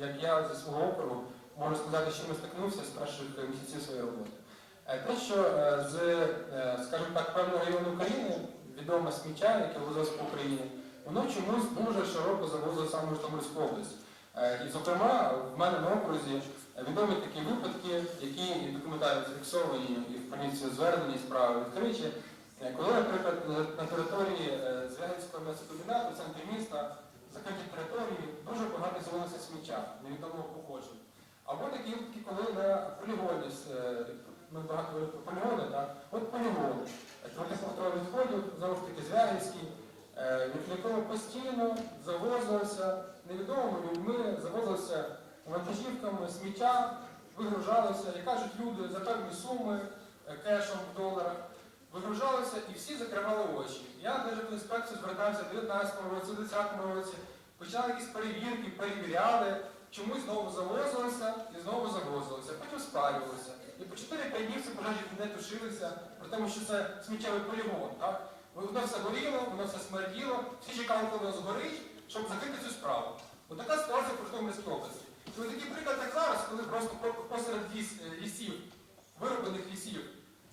Як я зі свого округу можу сказати, що ми стикнувся з перших місяців своєї роботи. Е, Те, що е, з, е, скажімо так, певного району України відоме сміття, яке вивозилось по Україні, воно чомусь дуже широко завозило саме Житомирську область. І, зокрема, в мене на окрузі відомі такі випадки, які документально зафіксовані і в поліцію звернені справи відкриті. Коли, наприклад, на- території Звягельського м'ясокомбінату, в центрі міста, закриті території, дуже багато з'явилося сміття невідомого походження. Або такі випадки, коли на полігоні, ми багато говоримо про полігони, так? от полігон, твердих відходів, знову ж таки, Звягельський, е, від якого постійно завозилося невідомими людьми, завозилося вантажівками сміття, вигружалося, як кажуть люди, за певні суми е, кешом в доларах, вигружалося і всі закривали очі. Я навіть в інспекцію звертався в 19-му році, в 20-му році, почали якісь перевірки, перевіряли, чомусь знову завозилося і знову завозилося, потім спалювалося. І по 4-5 днів ці пожежі не тушилися, при тому, що це сміттєвий полігон. Так? Воно все горіло, воно все смерділо, всі чекали, коли воно згорить, щоб закрити цю справу. От така ситуація в Житомирській області. І ось такий приклад, як зараз, коли просто посеред е, лісів, вироблених лісів,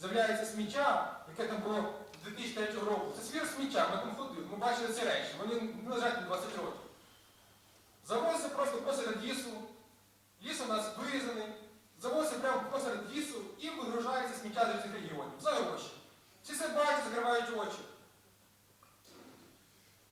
з'являється сміття, яке там було 2003 року. Це свіже сміття, ми там ходили, ми бачили ці речі, вони лежать на 20 років. Прямо посеред лісу і вигружається сміття з цих